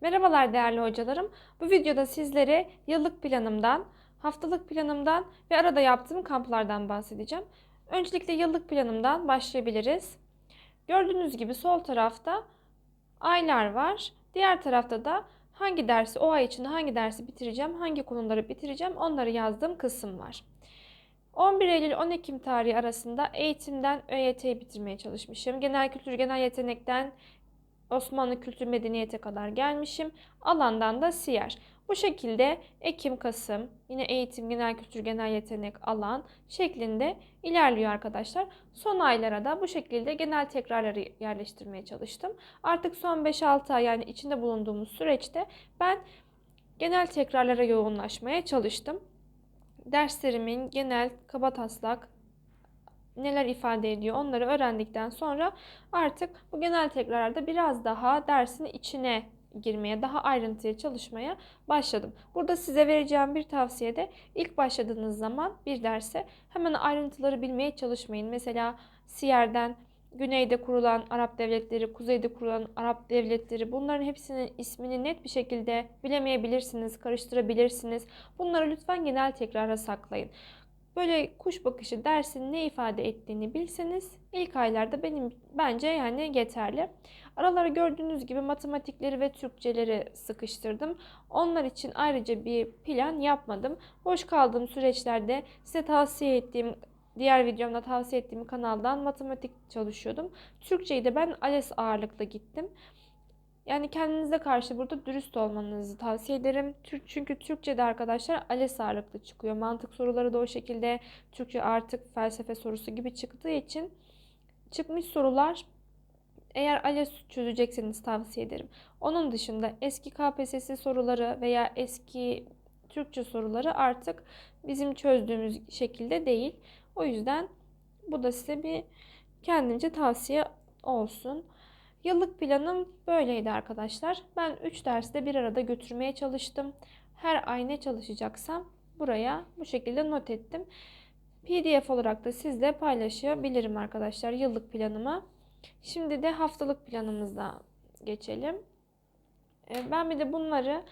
Merhabalar değerli hocalarım. Bu videoda sizlere yıllık planımdan, haftalık planımdan ve arada yaptığım kamplardan bahsedeceğim. Öncelikle yıllık planımdan başlayabiliriz. Gördüğünüz gibi sol tarafta aylar var. Diğer tarafta da hangi dersi o ay içinde hangi dersi bitireceğim, hangi konuları bitireceğim onları yazdığım kısım var. 11 Eylül 10 Ekim tarihi arasında eğitimden ÖYT'yi bitirmeye çalışmışım. Genel kültür, genel yetenekten Osmanlı kültür medeniyete kadar gelmişim. Alandan da siyer. Bu şekilde Ekim, Kasım, yine eğitim, genel kültür, genel yetenek, alan şeklinde ilerliyor arkadaşlar. Son aylara da bu şekilde genel tekrarları yerleştirmeye çalıştım. Artık son 5-6 ay yani içinde bulunduğumuz süreçte ben genel tekrarlara yoğunlaşmaya çalıştım. Derslerimin genel kaba taslak neler ifade ediyor onları öğrendikten sonra artık bu genel tekrarlarda biraz daha dersin içine girmeye, daha ayrıntıya çalışmaya başladım. Burada size vereceğim bir tavsiye de ilk başladığınız zaman bir derse hemen ayrıntıları bilmeye çalışmayın. Mesela Siyer'den güneyde kurulan Arap devletleri, kuzeyde kurulan Arap devletleri bunların hepsinin ismini net bir şekilde bilemeyebilirsiniz, karıştırabilirsiniz. Bunları lütfen genel tekrara saklayın. Böyle kuş bakışı dersin ne ifade ettiğini bilseniz ilk aylarda benim bence yani yeterli. Araları gördüğünüz gibi matematikleri ve Türkçeleri sıkıştırdım. Onlar için ayrıca bir plan yapmadım. Boş kaldığım süreçlerde size tavsiye ettiğim diğer videomda tavsiye ettiğim kanaldan matematik çalışıyordum. Türkçeyi de ben ALES ağırlıklı gittim. Yani kendinize karşı burada dürüst olmanızı tavsiye ederim. Türk çünkü Türkçe'de arkadaşlar ALES ağırlıklı çıkıyor. Mantık soruları da o şekilde Türkçe artık felsefe sorusu gibi çıktığı için çıkmış sorular eğer ALES çözecekseniz tavsiye ederim. Onun dışında eski KPSS soruları veya eski Türkçe soruları artık bizim çözdüğümüz şekilde değil. O yüzden bu da size bir kendince tavsiye olsun. Yıllık planım böyleydi arkadaşlar. Ben 3 dersi de bir arada götürmeye çalıştım. Her ay ne çalışacaksam buraya bu şekilde not ettim. PDF olarak da sizle paylaşabilirim arkadaşlar yıllık planımı. Şimdi de haftalık planımıza geçelim. Ee, ben bir de bunları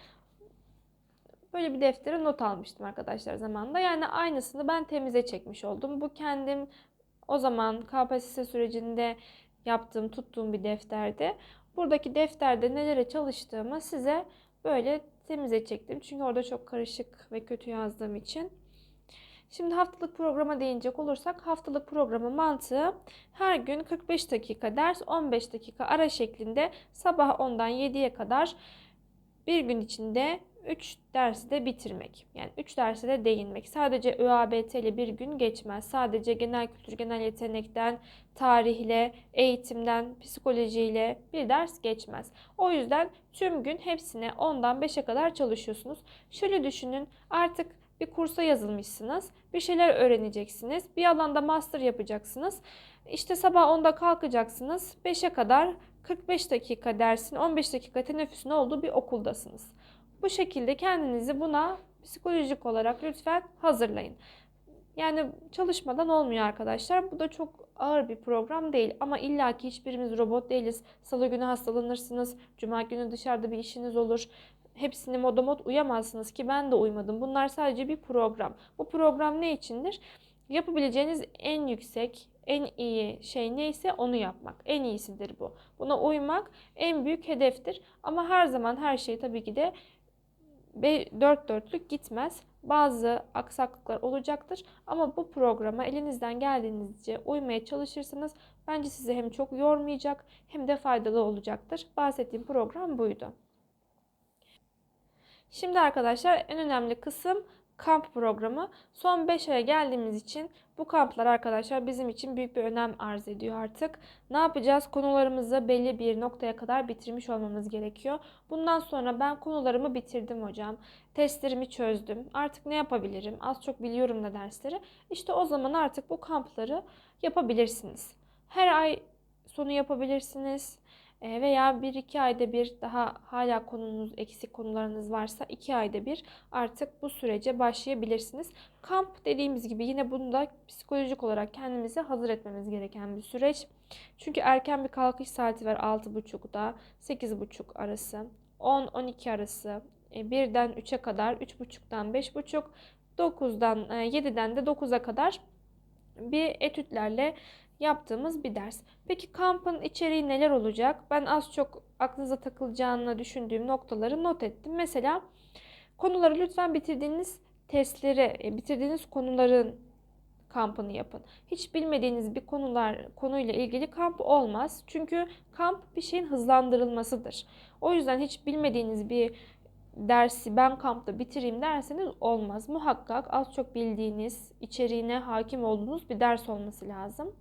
böyle bir deftere not almıştım arkadaşlar zamanında. Yani aynısını ben temize çekmiş oldum. Bu kendim o zaman KPSS sürecinde yaptığım, tuttuğum bir defterdi. Buradaki defterde nelere çalıştığımı size böyle temize çektim. Çünkü orada çok karışık ve kötü yazdığım için. Şimdi haftalık programa değinecek olursak haftalık programı mantığı her gün 45 dakika ders 15 dakika ara şeklinde sabah 10'dan 7'ye kadar bir gün içinde 3 dersi de bitirmek. Yani 3 derse de değinmek. Sadece ÖABT ile bir gün geçmez. Sadece genel kültür, genel yetenekten, tarihle, eğitimden, psikolojiyle bir ders geçmez. O yüzden tüm gün hepsine 10'dan 5'e kadar çalışıyorsunuz. Şöyle düşünün artık bir kursa yazılmışsınız. Bir şeyler öğreneceksiniz. Bir alanda master yapacaksınız. İşte sabah 10'da kalkacaksınız. 5'e kadar 45 dakika dersin, 15 dakika teneffüsün olduğu bir okuldasınız. Bu şekilde kendinizi buna psikolojik olarak lütfen hazırlayın. Yani çalışmadan olmuyor arkadaşlar. Bu da çok ağır bir program değil ama illaki hiçbirimiz robot değiliz. Salı günü hastalanırsınız, cuma günü dışarıda bir işiniz olur. Hepsini modomot uyamazsınız ki ben de uymadım. Bunlar sadece bir program. Bu program ne içindir? Yapabileceğiniz en yüksek, en iyi şey neyse onu yapmak. En iyisidir bu. Buna uymak en büyük hedeftir. Ama her zaman her şey tabii ki de dört dörtlük gitmez. Bazı aksaklıklar olacaktır ama bu programa elinizden geldiğinizce uymaya çalışırsanız bence sizi hem çok yormayacak hem de faydalı olacaktır. Bahsettiğim program buydu. Şimdi arkadaşlar en önemli kısım kamp programı. Son 5 aya geldiğimiz için bu kamplar arkadaşlar bizim için büyük bir önem arz ediyor artık. Ne yapacağız? Konularımızı belli bir noktaya kadar bitirmiş olmamız gerekiyor. Bundan sonra ben konularımı bitirdim hocam. Testlerimi çözdüm. Artık ne yapabilirim? Az çok biliyorum da dersleri. İşte o zaman artık bu kampları yapabilirsiniz. Her ay sonu yapabilirsiniz veya bir iki ayda bir daha hala konunuz eksik konularınız varsa iki ayda bir artık bu sürece başlayabilirsiniz. Kamp dediğimiz gibi yine bunda psikolojik olarak kendimizi hazır etmemiz gereken bir süreç. Çünkü erken bir kalkış saati var 6.30'da 8.30 arası. 10-12 arası, e, 1'den 3'e kadar, 3.5'dan 5.5, 9'dan 7'den de 9'a kadar bir etütlerle yaptığımız bir ders. Peki kampın içeriği neler olacak? Ben az çok aklınıza takılacağını düşündüğüm noktaları not ettim. Mesela konuları lütfen bitirdiğiniz testleri, e, bitirdiğiniz konuların kampını yapın. Hiç bilmediğiniz bir konular konuyla ilgili kamp olmaz. Çünkü kamp bir şeyin hızlandırılmasıdır. O yüzden hiç bilmediğiniz bir dersi ben kampta bitireyim derseniz olmaz. Muhakkak az çok bildiğiniz, içeriğine hakim olduğunuz bir ders olması lazım.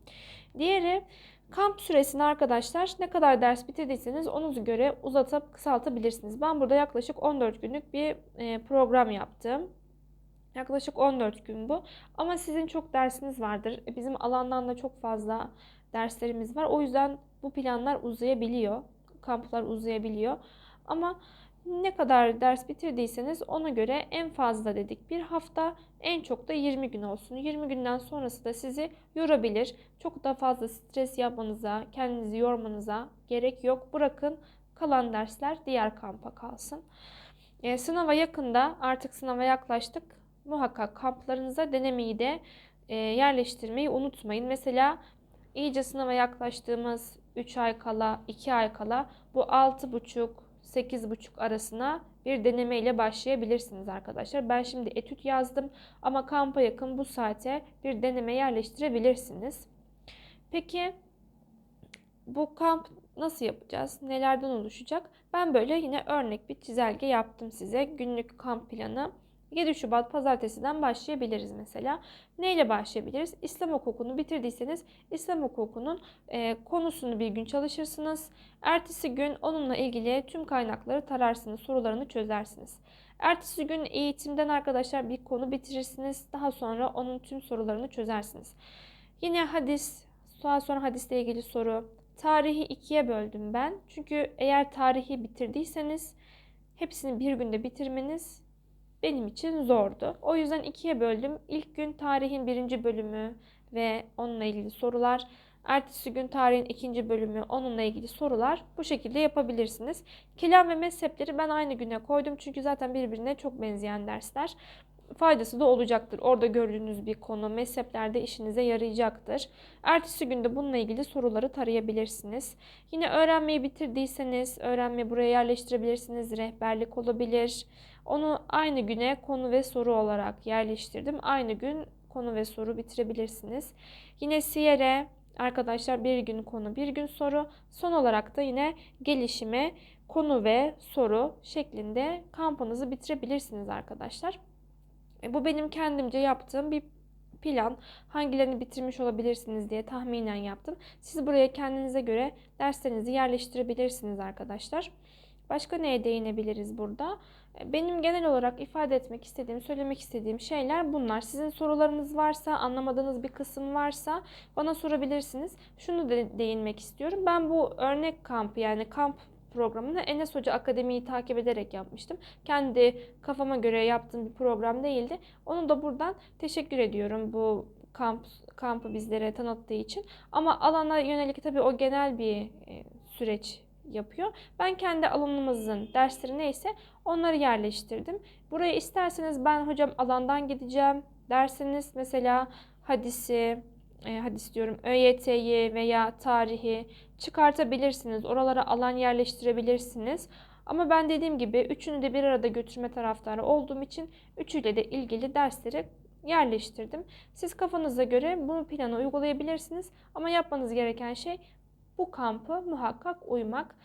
Diğeri kamp süresini arkadaşlar ne kadar ders bitirdiyseniz ona göre uzatıp kısaltabilirsiniz. Ben burada yaklaşık 14 günlük bir e, program yaptım. Yaklaşık 14 gün bu. Ama sizin çok dersiniz vardır. E, bizim alandan da çok fazla derslerimiz var. O yüzden bu planlar uzayabiliyor. Kamplar uzayabiliyor. Ama ne kadar ders bitirdiyseniz ona göre en fazla dedik bir hafta, en çok da 20 gün olsun. 20 günden sonrası da sizi yorabilir. Çok da fazla stres yapmanıza, kendinizi yormanıza gerek yok. Bırakın kalan dersler diğer kampa kalsın. E, sınava yakında, artık sınava yaklaştık. Muhakkak kamplarınıza denemeyi de e, yerleştirmeyi unutmayın. Mesela iyice sınava yaklaştığımız 3 ay kala, 2 ay kala bu 6,5 8,5 arasına bir deneme ile başlayabilirsiniz arkadaşlar. Ben şimdi etüt yazdım ama kampa yakın bu saate bir deneme yerleştirebilirsiniz. Peki bu kamp nasıl yapacağız? Nelerden oluşacak? Ben böyle yine örnek bir çizelge yaptım size. Günlük kamp planı. 7 Şubat pazartesiden başlayabiliriz mesela. Neyle başlayabiliriz? İslam hukukunu bitirdiyseniz İslam hukukunun e, konusunu bir gün çalışırsınız. Ertesi gün onunla ilgili tüm kaynakları tararsınız, sorularını çözersiniz. Ertesi gün eğitimden arkadaşlar bir konu bitirirsiniz. Daha sonra onun tüm sorularını çözersiniz. Yine hadis, daha sonra hadisle ilgili soru. Tarihi ikiye böldüm ben. Çünkü eğer tarihi bitirdiyseniz hepsini bir günde bitirmeniz benim için zordu. O yüzden ikiye böldüm. İlk gün tarihin birinci bölümü ve onunla ilgili sorular. Ertesi gün tarihin ikinci bölümü onunla ilgili sorular bu şekilde yapabilirsiniz. Kelam ve mezhepleri ben aynı güne koydum çünkü zaten birbirine çok benzeyen dersler. Faydası da olacaktır. Orada gördüğünüz bir konu mezheplerde işinize yarayacaktır. Ertesi günde bununla ilgili soruları tarayabilirsiniz. Yine öğrenmeyi bitirdiyseniz öğrenmeyi buraya yerleştirebilirsiniz. Rehberlik olabilir. Onu aynı güne konu ve soru olarak yerleştirdim. Aynı gün konu ve soru bitirebilirsiniz. Yine Siyer'e arkadaşlar bir gün konu bir gün soru. Son olarak da yine gelişime konu ve soru şeklinde kampınızı bitirebilirsiniz arkadaşlar. E, bu benim kendimce yaptığım bir plan. Hangilerini bitirmiş olabilirsiniz diye tahminen yaptım. Siz buraya kendinize göre derslerinizi yerleştirebilirsiniz arkadaşlar. Başka neye değinebiliriz burada? Benim genel olarak ifade etmek istediğim, söylemek istediğim şeyler bunlar. Sizin sorularınız varsa, anlamadığınız bir kısım varsa bana sorabilirsiniz. Şunu da değinmek istiyorum. Ben bu örnek kampı yani kamp programını Enes Hoca Akademi'yi takip ederek yapmıştım. Kendi kafama göre yaptığım bir program değildi. Onu da buradan teşekkür ediyorum bu kamp kampı bizlere tanıttığı için. Ama alana yönelik tabii o genel bir e, süreç yapıyor. Ben kendi alanımızın dersleri neyse onları yerleştirdim. Buraya isterseniz ben hocam alandan gideceğim derseniz mesela hadisi, e, hadis diyorum ÖYT'yi veya tarihi çıkartabilirsiniz. Oralara alan yerleştirebilirsiniz. Ama ben dediğim gibi üçünü de bir arada götürme taraftarı olduğum için üçüyle de ilgili dersleri yerleştirdim. Siz kafanıza göre bu planı uygulayabilirsiniz. Ama yapmanız gereken şey bu kampı muhakkak uymak.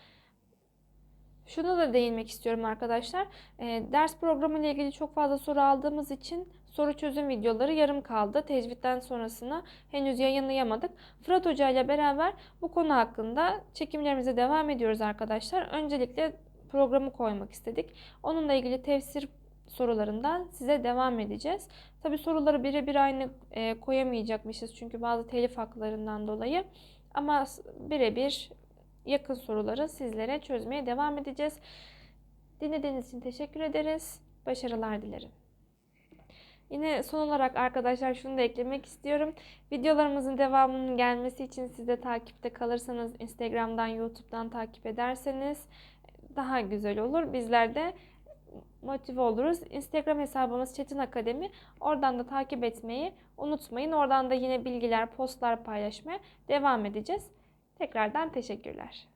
Şuna da değinmek istiyorum arkadaşlar. E, ders programı ile ilgili çok fazla soru aldığımız için soru çözüm videoları yarım kaldı. Tecvitten sonrasını henüz yayınlayamadık. Fırat Hoca ile beraber bu konu hakkında çekimlerimize devam ediyoruz arkadaşlar. Öncelikle programı koymak istedik. Onunla ilgili tefsir sorularından size devam edeceğiz. Tabi soruları birebir aynı e, koyamayacakmışız çünkü bazı telif haklarından dolayı. Ama birebir yakın soruları sizlere çözmeye devam edeceğiz. Dinlediğiniz için teşekkür ederiz. Başarılar dilerim. Yine son olarak arkadaşlar şunu da eklemek istiyorum. Videolarımızın devamının gelmesi için siz de takipte kalırsanız Instagram'dan, YouTube'dan takip ederseniz daha güzel olur. Bizler de motive oluruz. Instagram hesabımız Çetin Akademi. Oradan da takip etmeyi unutmayın. Oradan da yine bilgiler, postlar paylaşmaya devam edeceğiz. Tekrardan teşekkürler.